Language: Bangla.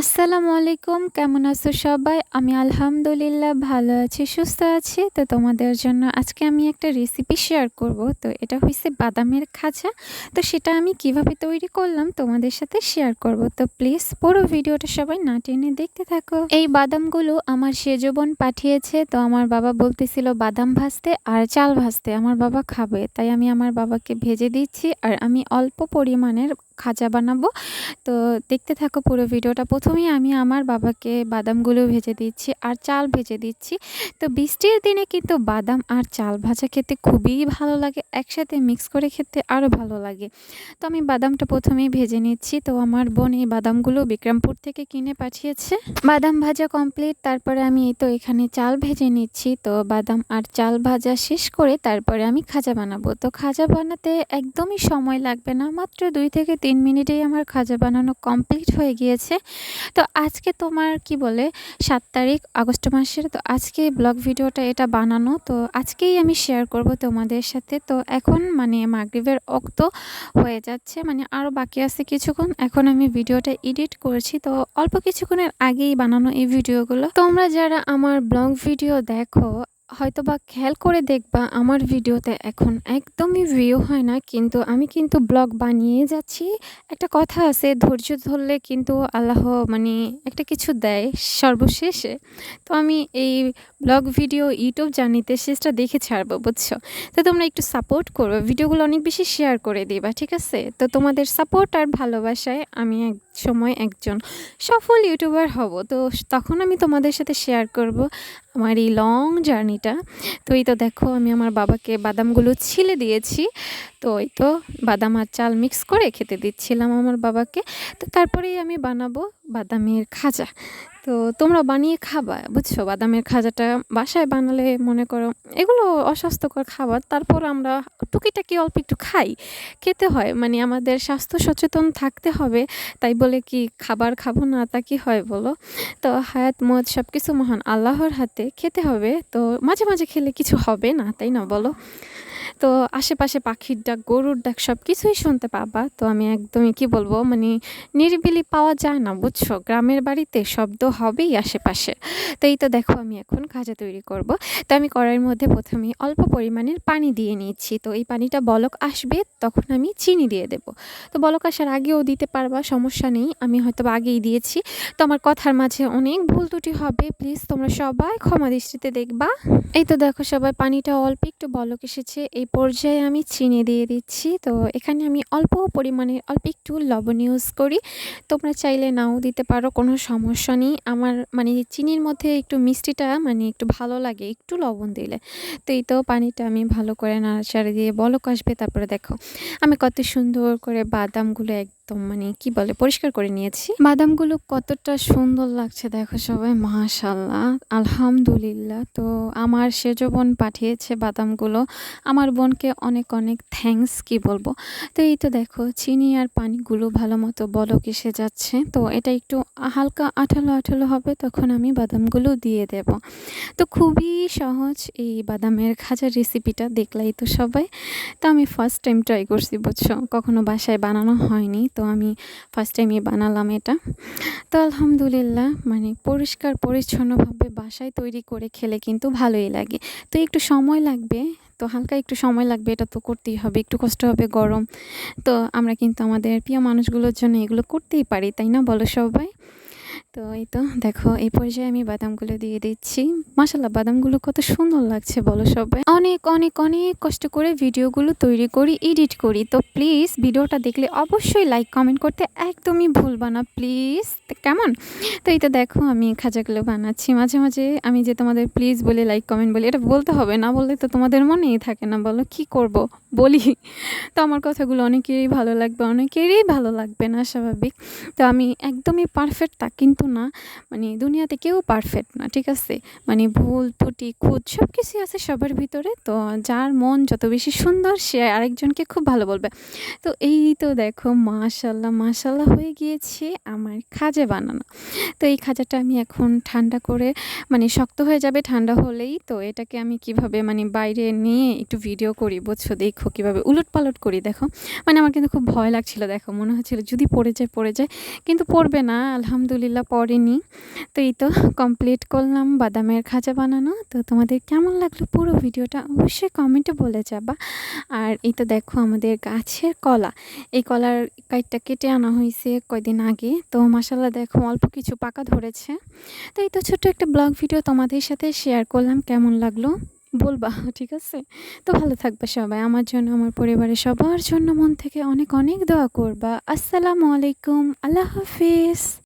আসসালামু আলাইকুম, কেমন আছো সবাই? আমি আলহামদুলিল্লাহ ভালো আছি, সুস্থ আছি। তো তোমাদের জন্য আজকে আমি একটা রেসিপি শেয়ার করব। তো এটা হয়েছে বাদামের খাজা। তো সেটা আমি কীভাবে তৈরি করলাম তোমাদের সাথে শেয়ার করব। তো প্লিজ পুরো ভিডিওটা সবাই না টেনে দেখতে থাকো। এই বাদামগুলো আমার সেজ বোন পাঠিয়েছে। তো আমার বাবা বলতেছিল, বাদাম ভাজতে আর চাল ভাজতে, আমার বাবা খাবে। তাই আমি আমার বাবাকে ভেজে দিচ্ছি। আর আমি অল্প পরিমাণের খাজা বানাবো। তো দেখতে থাকো পুরো ভিডিওটা। প্রথমেই আমি আমার বাবাকে বাদামগুলো ভেজে দিচ্ছি আর চাল ভেজে দিচ্ছি। তো বৃষ্টির দিনে কিন্তু বাদাম আর চাল ভাজা খেতে খুবই ভালো লাগে। একসাথে মিক্স করে খেতে আরও ভালো লাগে। তো আমি বাদামটা প্রথমেই ভেজে নিচ্ছি। তো আমার বোন এই বাদামগুলো বিক্রমপুর থেকে কিনে পাঠিয়েছে। বাদাম ভাজা কমপ্লিট। তারপরে আমি এই তো এখানে চাল ভেজে নিচ্ছি। তো বাদাম আর চাল ভাজা শেষ করে তারপরে আমি খাজা বানাবো। তো খাজা বানাতে একদমই সময় লাগবে না। মাত্র দুই থেকে তিন মিনিটেই আমার খাজা বানানো কমপ্লিট হয়ে গিয়েছে। তো আজকে তোমার কি বলে, সাত তারিখ, আগস্ট মাসের, তো আজকে ব্লগ ভিডিওটা এটা বানানো। তো আজকেই আমি শেয়ার করব তোমাদের সাথে। তো এখন মানে মাগরীবের অক্ত হয়ে যাচ্ছে মানে আরও বাকি আছে কিছুক্ষণ। এখন আমি ভিডিওটা এডিট করছি। তো অল্প কিছুক্ষণের আগেই বানানো এই ভিডিওগুলো। তোমরা যারা আমার ব্লগ ভিডিও দেখো হয়তো বা খেয়াল করে দেখবা, আমার ভিডিওতে এখন একদমই ভিউ হয় না, কিন্তু আমি কিন্তু ব্লগ বানিয়ে যাচ্ছি। একটা কথা আছে, ধৈর্য ধরলে কিন্তু আল্লাহ মানে একটা কিছু দেয় সর্বশেষে। তো আমি এই ব্লগ ভিডিও ইউটিউব জানিতে শেষটা দেখে ছাড়বো, বুঝছ? তো তোমরা একটু সাপোর্ট করবে ভিডিওগুলো অনেক বেশি শেয়ার করে দিবা, ঠিক আছে? তো তোমাদের সাপোর্ট আর ভালোবাসায় আমি এক সময় একজন সফল ইউটিউবার হব, তো তখন আমি তোমাদের সাথে শেয়ার করব। আমার এই লং জার্নিটা তো এই তো দেখো আমি আমার বাবাকে বাদামগুলো ছিলে দিয়েছি। তো ওই তো বাদাম আর চাল মিক্স করে খেতে দিচ্ছিলাম আমার বাবাকে। তো তারপরেই আমি বানাবো বাদামের খাজা। তো তোমরা বানিয়ে খাবা, বুঝছ? বাদামের খাজাটা বাসায় বানালে মনে করো এগুলো অস্বাস্থ্যকর খাবার। তারপর আমরা টুকিটাকি অল্প একটু খাই। খেতে হয় মানে আমাদের স্বাস্থ্য সচেতন থাকতে হবে। তাই বলে কি খাবার খাব না তা কি হয় বলো? তো হায়াত, মদ সব কিছু মহান আল্লাহর হাতে খেতে হবে। তো মাঝে মাঝে খেলে কিছু হবে না, তাই না বলো? তো আশেপাশে পাখির ডাক, গরুর ডাক সব কিছুই শুনতে পাবা। তো আমি একদমই কি বলব মানে নিরিবিলি পাওয়া যায় না, বুঝছ? গ্রামের বাড়িতে শব্দ হবেই আশেপাশে। তো এই তো দেখো আমি এখন খাজা তৈরি করব। তো আমি কড়াইয়ের মধ্যে প্রথমে অল্প পরিমাণের পানি দিয়ে নিচ্ছি তো এই পানিটা বলক আসবে, তখন আমি চিনি দিয়ে দেব। তো বলক আসার আগেও দিতে পারবা, সমস্যা নেই। আমি হয়তো আগেই দিয়েছি। তো আমার কথার মাঝে অনেক ভুল ত্রুটি হবে। প্লিজ তোমরা সবাই ক্ষমা দৃষ্টিতে দেখবা। এই তো দেখো সবাই, পানিটা অল্প একটু বলক এসেছে। এই পর্যায়ে আমি চিনি দিয়ে দিচ্ছি। তো এখানে আমি অল্প পরিমাণে, অল্প একটু লবণ ইউজ করি। তোমরা চাইলে নাও দিতে পারো, কোনো সমস্যা নেই। আমার মানে চিনির মধ্যে একটু মিষ্টিটা মানে একটু ভালো লাগে, একটু লবণ দিলে। তো এই তো পানিটা আমি ভালো করে নাড়াচাড়া দিয়ে বলক আসবে, তারপরে দেখো। আমি কত সুন্দর করে বাদামগুলো একদম মানে কি বলে, পরিষ্কার করে নিয়েছি। বাদামগুলো কতটা সুন্দর লাগছে দেখো সবাই মাশাল্লাহ আলহামদুলিল্লাহ। তো আমার সেজ বোন পাঠিয়েছে বাদামগুলো, আমার বোনকে অনেক অনেক থ্যাংকস কি বলব। তো এই তো দেখো, চিনি আর পানিগুলো ভালো মতো বলক এসে যাচ্ছে। তো এটা একটু হালকা আঠালো আঠালো হবে, তখন আমি বাদামগুলো দিয়ে দেব। তো খুবই সহজ এই বাদামের খাজার রেসিপিটা দেখলাই তো সবাই। তো আমি ফার্স্ট টাইম ট্রাই করছি, বুঝছ? কখনো বাসায় বানানো হয়নি। তো আমি ফার্স্ট টাইমই বানালাম এটা। তো আলহামদুলিল্লাহ মানে পরিষ্কার, পরিচ্ছন্নভাবে বাসায় তৈরি করে খেলে কিন্তু ভালোই লাগে। তো একটু সময় লাগবে, তো হালকা একটু সময় লাগবে, এটা তো করতেই হবে, একটু কষ্ট হবে গরম। তো আমরা কিন্তু আমাদের প্রিয় মানুষগুলোর জন্য এগুলো করতেই পারি, তাই না বলো সবাই? তো এই তো, দেখো, এই পর্যায়ে আমি বাদামগুলো দিয়ে দিচ্ছি। মাসাল্লাহ বাদামগুলো কত সুন্দর লাগছে, বলো সবাই। অনেক অনেক অনেক কষ্ট করে ভিডিওগুলো তৈরি করি, এডিট করি। তো প্লিজ ভিডিওটা দেখলে অবশ্যই লাইক, কমেন্ট করতে একদমই ভুলবা না, প্লিজ। কেমন? তো এই তো দেখো, আমি খাজাগুলো বানাচ্ছি। মাঝে মাঝে আমি যে তোমাদের প্লিজ বলে, লাইক, কমেন্ট বলি, এটা বলতে হবে, না বললে তো তোমাদের মনেই থাকে না, বলো কি করব, বলি। তো আমার কথাগুলো অনেকেরই ভালো লাগবে, অনেকেরই ভালো লাগবে না, স্বাভাবিক। তো আমি একদমই পারফেক্ট তা, কিন্তু কিন্তু না। মানে দুনিয়াতে কেউ পারফেক্ট না, ঠিক আছে? মানে ভুল, ত্রুটি, খুঁত সব কিছুই আছে সবার ভিতরে। তো যার মন যত বেশি সুন্দর, সে আরেকজনকে খুব ভালো বলবে। তো এই তো দেখো, মাশাল্লাহ মাশাল্লাহ হয়ে গিয়েছে আমার খাজা বানানো। তো এই খাজাটা আমি এখন ঠান্ডা করে মানে শক্ত হয়ে যাবে ঠান্ডা হলেই। তো এটাকে আমি কীভাবে মানে বাইরে নিয়ে একটু ভিডিও করি, বুঝছ? দেখো কীভাবে উলট পালট করি, দেখো। মানে আমার কিন্তু খুব ভয় লাগছিল, দেখো। মনে হচ্ছিল যদি পড়ে যায় পড়ে যায়। কিন্তু পড়বে না, আলহামদুলিল্লাহ পড়েনি। তো এই তো কমপ্লিট করলাম বাদামের খাজা বানানো। তো তোমাদের কেমন লাগল পুরো ভিডিওটা অবশ্যই কমেন্টে বলে যাবা। আর এই তো দেখো আমাদের গাছের কলা। এই কলার কাইটটা কেটে আনা হয়েছে কয়দিন আগে। তো মাসাল্লাহ দেখো অল্প কিছু পাকা ধরেছে। তো এই তো ছোট্ট একটা ব্লগ ভিডিও তোমাদের সাথে শেয়ার করলাম। কেমন লাগল বলবা, ঠিক আছে? তো ভালো থাকবে সবাই। আমার জন্য, আমার পরিবারের সবার জন্য মন থেকে অনেক অনেক দোয়া করবা। আসসালামু আলাইকুম। আল্লাহ হাফিজ।